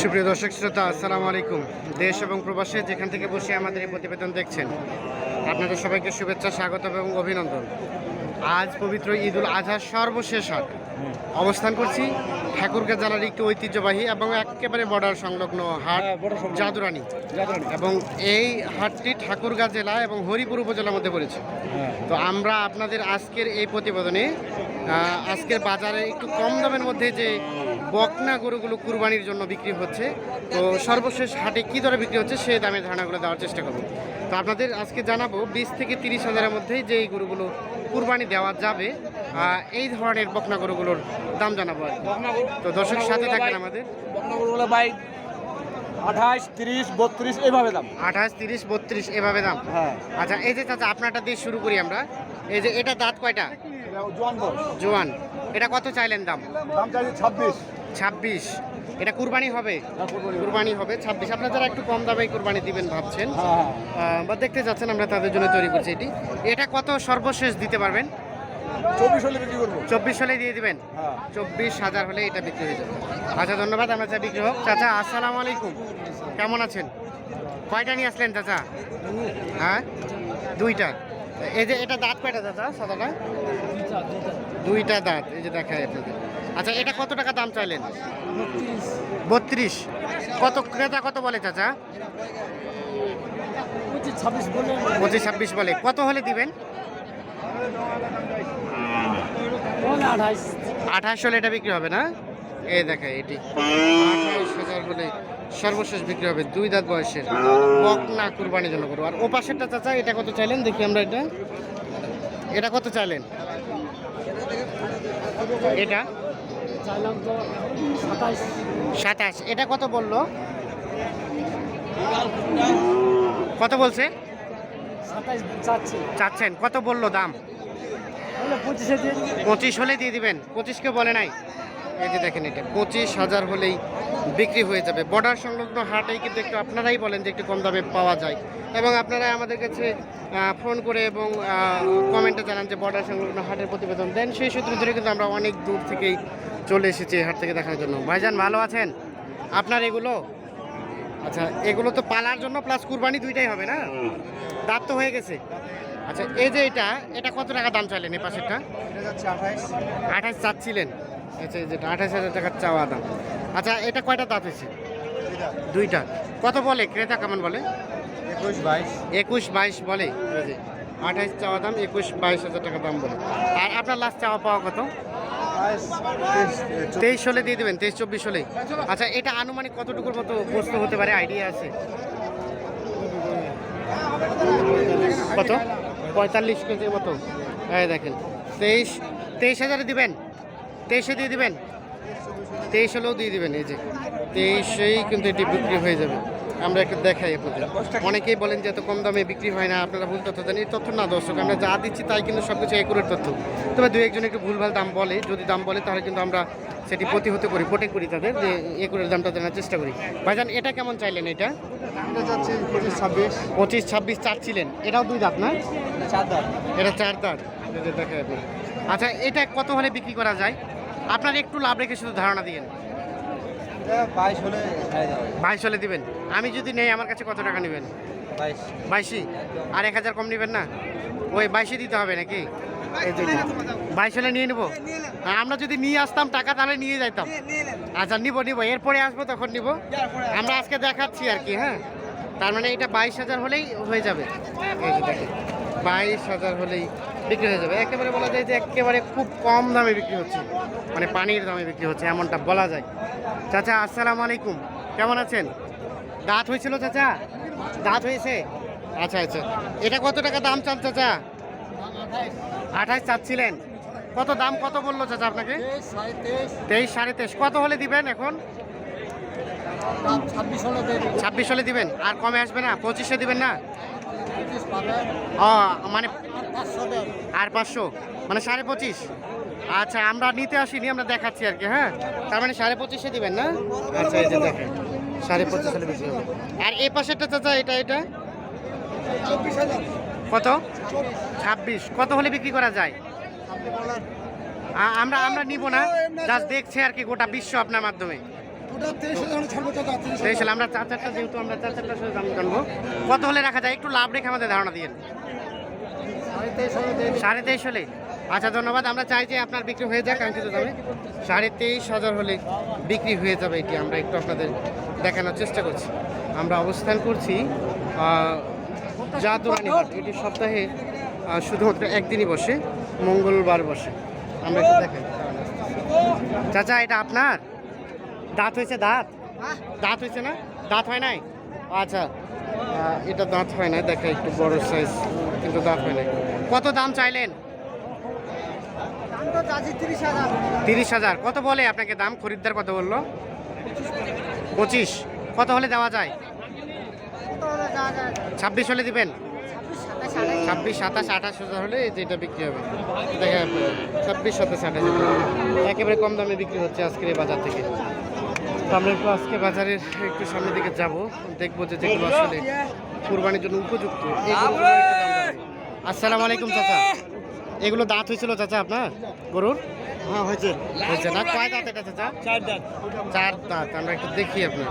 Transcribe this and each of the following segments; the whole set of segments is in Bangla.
সুপ্রিয় দর্শক শ্রোতা আসসালামু আলাইকুম। দেশ এবং প্রবাসে যেখান থেকে বসে আমাদের এই প্রতিবেদন দেখছেন আপনাদের সবাইকে শুভেচ্ছা স্বাগত এবং অভিনন্দন। আজ পবিত্র ঈদ উল আজহার সর্বশেষ হাট অবস্থান করছি ঠাকুরগাঁ জেলার একটি ঐতিহ্যবাহী এবং একেবারে বর্ডার সংলগ্ন হাট হ্যাঁ, জাদুরানি। এবং এই হাটটি ঠাকুরগাঁ জেলা এবং হরিপুর উপজেলার মধ্যে পড়েছে। তো আমরা আপনাদের আজকের এই প্রতিবেদনে আজকের বাজারে একটু কম দামের মধ্যে যে বকনা গরুগুলো কুরবানির জন্য বিক্রি হচ্ছে। তো সর্বশেষ হাটে কী দরে বিক্রি হচ্ছে সেই দামের ধারণাগুলো দেওয়ার চেষ্টা করব। তো আপনাদের আজকে জানাব বিশ থেকে তিরিশ হাজারের মধ্যেই যে এই গরুগুলো কুরবানি দেওয়া যাবে এই ধরনের বকনা গরুগুলোর দাম জানাব আর তো দর্শক সাথে থাকেন আমাদের। ভাই আঠাশ তিরিশ বত্রিশ এইভাবে দাম। আঠাশ তিরিশ বত্রিশ এভাবে দাম। হ্যাঁ। আচ্ছা এই যে চাচা আপনারটা দিয়ে শুরু করি আমরা। এই যে এটা দাঁত কয়টা? জোয়ান জোয়ান। এটা কত চাইলেন দাম? দাম চাইছে ছাব্বিশ। ছাব্বিশ। এটা কুরবানি হবে? হ্যাঁ, কুরবানি। হবে। ছাব্বিশ। আপনারা যারা একটু কম দামে কুরবানি দিবেন ভাবছেন হ্যাঁ বা দেখতে যাচ্ছেন আমরা তাদের জন্য তৈরি করছি এটি। এটা কত সর্বশেষ দিতে পারবেন? চব্বিশ হলে দিয়ে দিবেন? হ্যাঁ। চব্বিশ হাজার হলে এটা বিক্রি হয়ে যাবে। আচ্ছা ধন্যবাদ আমরা চা বিক্রি হোক। চাচা আসসালামু আলাইকুম। কেমন আছেন? কয়টা নিয়ে আসলেন চাচা? হ্যাঁ? দুইটা। এই যে এটা দাঁত কয়টা চাচা? সাদাটা? দুইটা দাঁত এই যে দেখায় আপনাদের। আচ্ছা এটা কত টাকা দাম চাইলেন? বত্রিশ। কত ক্রেতা কত বলে চাচা? বলে। পঁচিশ ছাব্বিশ বলে। কত হলে দিবেন? আঠাশ হলে এটা বিক্রি হবে না? এই দেখায় এটি। আঠাশ হাজার হলে সর্বশেষ বিক্রি হবে দুই দাঁত বয়সের। বকনা কুরবানির জন্য করব আর ও পাশেরটা চাচা এটা কত চাইলেন? দেখি আমরা এটা। এটা কত চাইলেন? এটা? সাতাশ। এটা কত বলল? কত বলছে? চাচ্ছেন। কত বলল দাম? পঁচিশে পঁচিশ হলে দিয়ে দিবেন। পঁচিশকে বলে নাই? যে দেখেন এটা পঁচিশ হাজার হলেই বিক্রি হয়ে যাবে। বর্ডার সংলগ্ন হাটেই কিন্তু একটু আপনারাই বলেন যে একটু কম দামে পাওয়া যায়। এবং আপনারা আমাদের কাছে ফোন করে এবং কমেন্টে জানান যে বর্ডার সংলগ্ন হাটের প্রতিবেদন। দেন সেই সূত্র ধরে কিন্তু আমরা অনেক দূর থেকেই চলে এসেছি হাট থেকে দেখার জন্য। ভাইজান ভালো আছেন? আপনার এগুলো? আচ্ছা এগুলো তো পালার জন্য প্লাস কুরবানি দুইটাই হবে না? দাঁত তো হয়ে গেছে। আচ্ছা এই যে এটা এটা কত টাকা দাম চাইলেন এই পাশেরটা? এটা আঠাইশ আঠাশ চাচ্ছিলেন। আচ্ছা এই যেটা আঠাশ হাজার টাকার চাওয়া দাম। আচ্ছা এটা কয়টা দাঁত হয়েছে? দুইটা। কত বলে? ক্রেতা কেমন বলে? একুশ বাইশ। একুশ বাইশ বলে? আঠাশ চাওয়া দাম একুশ বাইশ হাজার টাকা দাম বলে। আর আপনার লাস্ট চাওয়া পাওয়া কত? তেইশ হলে দিয়ে দেবেন তেইশ চব্বিশ হলে। আচ্ছা এটা আনুমানিক কতটুকুর মতো বস্তু হতে পারে? আইডিয়া আছে? কত? পঁয়তাল্লিশ কেজির মতো। এই দেখেন তেইশ তেইশ হাজারে দিবেন? তেইশে দিয়ে দিবেন? তেইশ হলেও দিয়ে দিবেন এই যে। তেইশেই কিন্তু এটি বিক্রি হয়ে যাবে। আমরা একটু দেখাই আপনাদের। অনেকেই বলেন যে এত কম দামে বিক্রি হয় না আপনারা ভুল তথ্য দেন এই তথ্য না দর্শক আমরা যা দিচ্ছি তাই কিন্তু সব কিছু একুরেট তথ্য। তবে দু একজন একটু ভুলভাল দাম বলে যদি দাম বলে তাহলে কিন্তু আমরা সেটি প্রতিহত করি প্রোটেক্ট করি তাদের যে একুরের দামটা জানার চেষ্টা করি। ভাইজান এটা কেমন চাইলেন এটা? পঁচিশ ছাব্বিশ। পঁচিশ ছাব্বিশ চাচ্ছিলেন। এটাও দুই দাঁত না? চার দাম এটা চার দাঁত। দেখা যাবে আচ্ছা এটা কত হলে বিক্রি করা যায়? আপনার একটু লাভ রেখে শুধু ধারণা দিয়েন। বাইশ হলে দিবেন। আমি যদি নেই আমার কাছে কত টাকা নেবেন? বাইশ। বাইশই? আর এক হাজার কম নেবেন না? ওই বাইশে দিতে হবে নাকি। বাইশ হলে নিয়ে নেব? আর আমরা যদি নিয়ে আসতাম টাকা তাহলে নিয়ে যাইতাম। আচ্ছা নিবো নিবো। এরপরে আসব তখন নিবো। আমরা আজকে দেখাচ্ছি আর কি হ্যাঁ? তার মানে এটা বাইশ হাজার হলেই হয়ে যাবে। বাইশ হাজার হলেই বিক্রি হয়ে যাবে। একেবারে বলা যায় যে একেবারে খুব কম দামে বিক্রি হচ্ছে। মানে পানির দামে বিক্রি হচ্ছে এমনটা বলা যায়। চাচা আসসালামু আলাইকুম। কেমন আছেন? দাঁত হয়েছিল চাচা? দাঁত হয়েছে? আচ্ছা আচ্ছা। এটা কত টাকা দাম চান চাচা? আঠাশ চাচ্ছিলেন। কত দাম কত বলল চাচা আপনাকে? তেইশ সাড়ে তেইশ। কত হলে দিবেন এখন? ছাব্বিশ হলে দিবেন। আর কমে আসবে না? পঁচিশে দিবেন না? মানে আর পাঁচশো? মানে সাড়ে পঁচিশ? আচ্ছা আমরা নিতে আসিনি আমরা দেখাচ্ছি আর কি হ্যাঁ? তার মানে সাড়ে পঁচিশে দিবেন না? আচ্ছা এই যে দেখেন সাড়ে পঁচিশ হলে বেশি হবে। আর এই পাশেরটা চাচা এটা এটা? কত? ছাব্বিশ। কত হলে বিক্রি করা যায়? আমরা আমরা নিব না। জাস্ট দেখছে আর কি গোটা বিশ্ব আপনার মাধ্যমে। তেইশ সালে আমরা চার চারটা যেহেতু আমরা চার চারটা সাথে দাম জানব। কত হলে রাখা যায়? একটু লাভ রেখে আমাদের ধারণা দিন। সাড়ে তেইশ হলে আচ্ছা ধন্যবাদ। আমরা চাই যে আপনার বিক্রি হয়ে যাক কাঙ্ক্ষিত দামে। সাড়ে তেইশ হাজার হলে বিক্রি হয়ে যাবে এটি। আমরা একটু আপনাদের দেখানোর চেষ্টা করছি। আমরা অবস্থান করছি জাদুরানি হাট। এটি সপ্তাহে শুধুমাত্র একদিনই বসে মঙ্গলবার বসে। আমরা একটু দেখাই। চাচা এটা আপনার? দাঁত হয়েছে দাঁত? দাঁত হয়েছে না? দাঁত হয় নাই? আচ্ছা। এটা দাঁত হয় না দেখা একটু বড় সাইজ কিন্তু দাঁত হয় নাই। কত দাম চাইলেন? দাম তো চাচ্ছি তিরিশ হাজার। কত বলে আপনাকে দাম? খরিদ্দার কত বলল? পঁচিশ কত হলে দেওয়া যায়? ছাব্বিশ হলে দিবেন? ছাব্বিশ সাতাশ আঠাশ। হাজার হলে এই যে এটা বিক্রি হবে। দেখা ছাব্বিশ সাতাশ আঠাশ। একেবারে কম দামে বিক্রি হচ্ছে আজকের এই বাজার থেকে। আমরা একটু আজকে বাজারের একটু সামনের দিকে যাব। দেখব যে যেগুলো আসলে কুরবানির জন্য উপযুক্ত আসসালামু আলাইকুম চাচা। এগুলো দাঁত হয়েছিল চাচা আপনার? গরুর? হ্যাঁ হয়েছে। হয়েছে না? কয় দাঁত এটা চাচা? চার দাঁত। চার দাঁত। আমরা একটু দেখি আপনার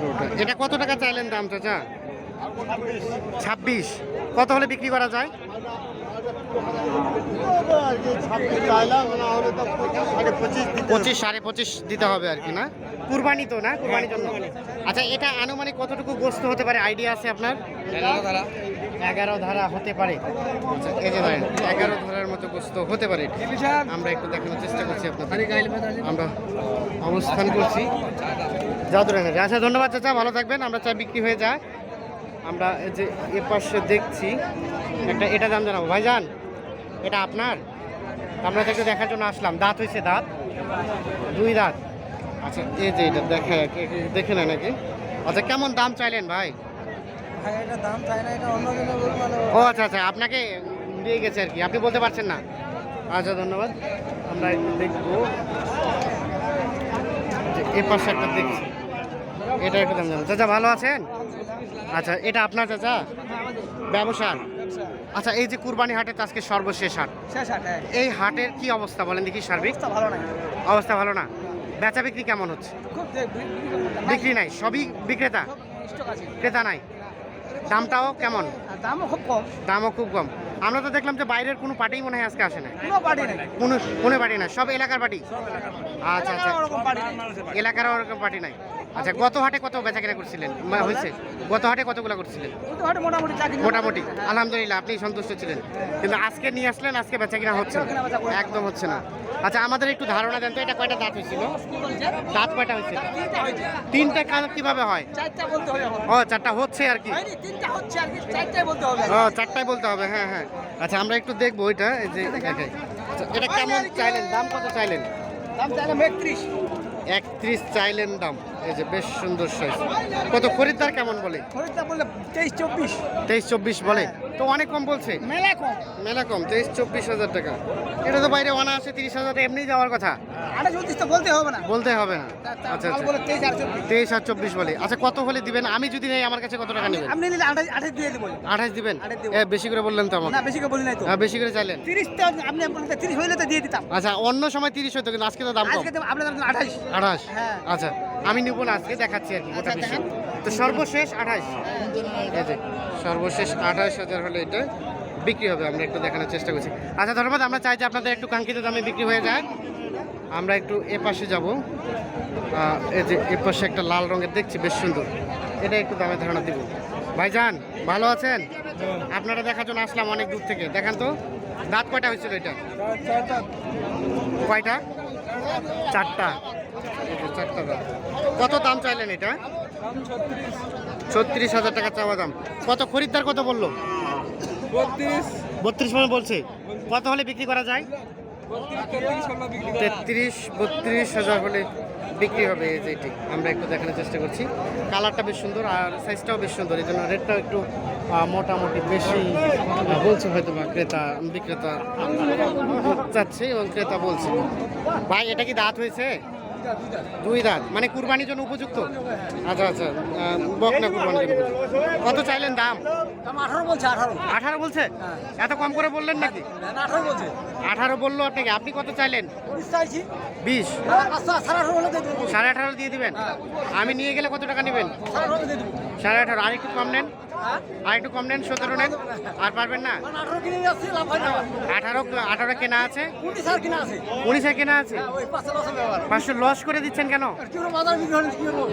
গরুটা। এটা কত টাকা চাইলেন দাম চাচা? ছাব্বিশ। কত হলে বিক্রি করা যায় ছাব্বিশ চাইলাম না হলে তো পঁচিশ সাড়ে পঁচিশ দিতে পঁচিশ সাড়ে পঁচিশ দিতে হবে আর কি না? কুরবানি তো না? কুরবানির জন্য। আচ্ছা এটা আনুমানিক কতটুকু গোস্ত হতে পারে? আইডিয়া আছে আপনার? এগারো ধারা। হতে পারে। আচ্ছা এই যে ধরেন এগারো ধারার মতো গোস্ত হতে পারে আমরা একটু দেখানোর চেষ্টা করছি আপনাদের। আমরা অবস্থান করছি। জাদুরানের আচ্ছা ধন্যবাদ চাচা ভালো থাকবেন। আমরা চা বিক্রি হয়ে যায় আমরা এই যে এ পাশে দেখছি একটা এটা দাম জানাব। ভাইজান এটা আপনার? আমরা তো একটু দেখার জন্য আসলাম। দাঁত হয়েছে দাঁত? দুই দাঁত। আচ্ছা এই যে এটা দেখা দেখে না নাকি আচ্ছা কেমন দাম চাইলেন ভাই? ও আচ্ছা আচ্ছা আপনাকে দিয়ে গেছে আর কি। আপনি বলতে পারছেন না? আচ্ছা ধন্যবাদ। আমরা একটু দেখব। এ পাশে একটা দেখছি। এটা একটু দাম জানো চাচা ভালো আছেন? আচ্ছা এটা আপনার চাচা? ব্যবসা আচ্ছা এই যে কুরবানি হাটে তো আজকে সর্বশেষ হাট। হ্যাঁ। এই হাটের কি অবস্থা বলেন দেখি সার্বিক? ভালো অবস্থা ভালো না? বেচা বিক্রি কেমন হচ্ছে? বিক্রি নাই। সবই বিক্রেতা? ক্রেতা নাই? দামটাও কেমন? দামও খুব কম। দামও খুব কম। আমরা তো দেখলাম যে বাইরের কোনো পার্টিই মনে হয় আজকে আসে না কোনো পার্টি কোনো পার্টি না সব এলাকার পার্টি? আচ্ছা আচ্ছা। পার্টি এলাকার ওরকম পার্টি নাই। আচ্ছা গত হাটে কত বেচা কেনা করছিলেন হয়েছে? গত হাটে কতগুলো করছিলেন? মোটামুটি মোটামুটি। আলহামদুলিল্লাহ আপনি সন্তুষ্ট ছিলেন। কিন্তু আজকে নিয়ে আসলেন আজকে বেচা কিনা হচ্ছে একদম হচ্ছে না। আচ্ছা আমাদের একটু ধারণা দেন তো এটা কয়টা দাঁত হয়েছিল? দাঁত কয়টা হয়েছিল তিনটা কাজ কীভাবে হয়? ও চারটা হচ্ছে আর কি? ও চারটাই বলতে হবে হ্যাঁ হ্যাঁ। আচ্ছা আমরা একটু দেখব এটা যে আচ্ছা, এটা কেমন চাইলেন? দাম কত চাইলেন? দাম চাইলাম একত্রিশ। একত্রিশ চাইলেন দাম। এই যে বেশ সুন্দর সাইজ কত খরিদ্দার কেমন বলে? খরিদটা বললে তেইশ চব্বিশ। তেইশ চব্বিশ বলে? তো অনেক কম বলছে? মেলা কম। মেলা কম তেইশ চব্বিশ হাজার টাকা। এটা তো বাইরে অনায়াসে তিরিশ হাজার এমনি যাওয়ার কথা। আঠাশ উনত্রিশ তো বলতে হবে না। বলতে হবে না। আচ্ছা আচ্ছা। বলে তেইশ আর চব্বিশ। চব্বিশ বলে। আচ্ছা কত হলে দিবেন? আমি যদি নেই আমার কাছে কত টাকা নেবেন? আপনি নিলে আঠাশ আঠাশ দিয়ে দেবো। আঠাশ দিবেন? বেশি করে বললেন তো আমাকে। না বেশি করে বলি নাই তো। হ্যাঁ বেশি করে চাইলেন। তিরিশ তো আপনি তিরিশ হইলে তো দিয়ে দিতাম। আচ্ছা অন্য সময় তিরিশ হতো কিন্তু আজকে তো দাম আজকে আপনার দাম আঠাশ। আঠাশ? হ্যাঁ। আচ্ছা। আমি নিব না আজকে দেখাচ্ছি আর কি গোটা আচ্ছা, বিশ্বে। তো সর্বশেষ আঠাশ। এই যে সর্বশেষ আঠাশ হাজার হলে এটা বিক্রি হবে আমরা একটু দেখানোর চেষ্টা করছি। আচ্ছা ধন্যবাদ আমরা চাই যে আপনাদের একটু কাঙ্ক্ষিত দামে বিক্রি হয়ে যায়। আমরা একটু এ পাশে যাব। এই যে এ পাশে একটা লাল রঙের দেখছি বেশ সুন্দর। এটা একটু দামে ধারণা দিব। ভাইজান ভালো আছেন? আপনারা দেখার জন্য আসলাম অনেক দূর থেকে। দেখান তো। দাঁত কয়টা হয়েছিল এটা? কয়টা? চারটা। কত দাম চাইলেন এটা? ছত্রিশ হাজার টাকা চাওয়া দাম। কত খরিদ্দার কত বলল? বত্রিশ মানে বলছে। কত হলে বিক্রি করা যায়? তেত্রিশ, বত্রিশ হাজার হলে বিক্রি হবে এই আমরা একটু দেখানোর চেষ্টা করছি। কালারটা বেশ সুন্দর আর সাইজটাও বেশ সুন্দর। এই জন্য রেটটাও একটু মোটামুটি বেশি বলছে হয়তো বা ক্রেতা, বিক্রেতা চাচ্ছে এবং ক্রেতা বলছে। ভাই, এটা কি দাঁত হয়েছে? দুই দাঁত। মানে কুরবানির জন্য উপযুক্ত? আচ্ছা আচ্ছা। বকনা কুরবানির জন্য কত চাইলেন দাম? আঠারো বলছে আঠারো। আঠারো বলছে? এত কম করে বললেন নাকি? আঠারো বলছে। আঠারো বলল আপনাকে আপনি কত চাইলেন? বিশ আচ্ছা সাড়ে আঠারো দিয়ে দিবেন? আমি নিয়ে গেলে কত টাকা নেবেন? সাড়ে আঠারো আর একটু কম নেন। হ্যাঁ আর একটু কম নেন সতেরো নেন। আর পারবেন না? মানে আঠারো আঠারো কেনা আছে? কিনা আছে। হ্যাঁ পাঁচশো লস করে দিচ্ছেন কেন?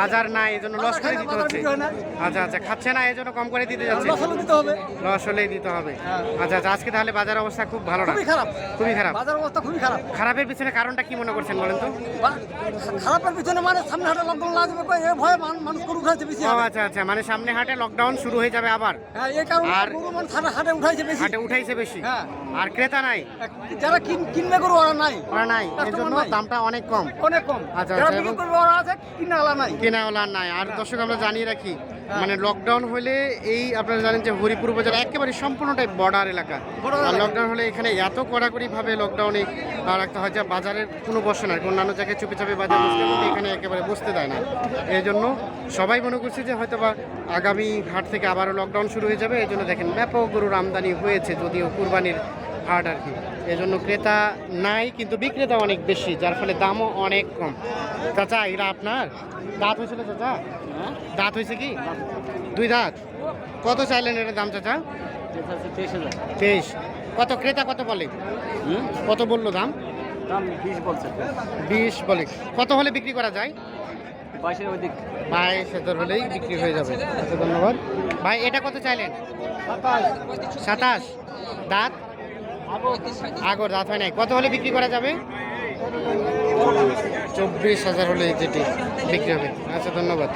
বাজার নাই এই জন্য লস করে দিতে হচ্ছে। আচ্ছা আচ্ছা খাচ্ছে না এই জন্য কম করে দিতে যাচ্ছে। লস হলেই দিতে হবে। হ্যাঁ। আচ্ছা আচ্ছা আজকে তাহলে বাজার অবস্থা খুব ভালো না? খুবই খারাপ। খুবই খারাপ। বাজার অবস্থা খুবই খারাপ। খারাপের পিছনে কারণটা কি মনে করছেন বলেন তো? খারাপের পিছনে মানে সামনে হাটে লকডাউন লাগবে ভয়ে মানুষ বেশি আচ্ছা আচ্ছা মানে সামনে হাটে লকডাউন শুরু হয়ে যাবে আবার? হ্যাঁ আর- হাটে উঠাইছে বেশি। হাটে উঠাইছে বেশি। হ্যাঁ। আর ক্রেতা নাই? যারা কিন- কিনবে গরু ওরা নাই। ওরা নাই। এর জন্য দামটা অনেক কম। অনেক কম। আচ্ছা, যারা আচ্ছা, বিক্রি করবে ওরা আছে কিনা আলা নাই। কেনাওয়ালা নাই। আর দর্শক আমরা জানিয়ে রাখি মানে লকডাউন হলে এই আপনারা জানেন যে হরিপুর বাজার একেবারে সম্পূর্ণটাই বর্ডার এলাকা। আর লকডাউন হলে এখানে এত কড়াকড়িভাবে লকডাউনে রাখতে হয় যে বাজারের কোনো বসে না অন্যান্য জায়গায় চুপি চাপে বাজার বসতে কিন্তু এখানে একেবারে বসতে দেয় না। এই জন্য সবাই মনে করছে যে হয়তো বা আগামী হাট থেকে আবারও লকডাউন শুরু হয়ে যাবে। এই জন্য দেখেন ব্যাপক গরুর আমদানি হয়েছে যদিও কুরবানির হাট আর কি। এই জন্য ক্রেতা নাই, কিন্তু বিক্রেতা অনেক বেশি, যার ফলে দামও অনেক কম। চাচা, এরা আপনার? দাঁত হয়েছিল চাচা? দাঁত হয়েছে কি? দুই দাঁত। কত চাইলেন এটার দাম চাচা? তেইশ। কত ক্রেতা কত বলে? কত বলল দাম? দাম বিশ বলে। কত হলে বিক্রি করা যায়? বাইশ হাজার হলেই বিক্রি হয়ে যাবে। ধন্যবাদ। ভাই, এটা কত চাইলেন? সাতাশ। দাঁত? আগর দাঁত হয় নাই। কত হলে বিক্রি করা যাবে? চব্বিশ হাজার হলে যেটি বিক্রি হবে। আচ্ছা ধন্যবাদ।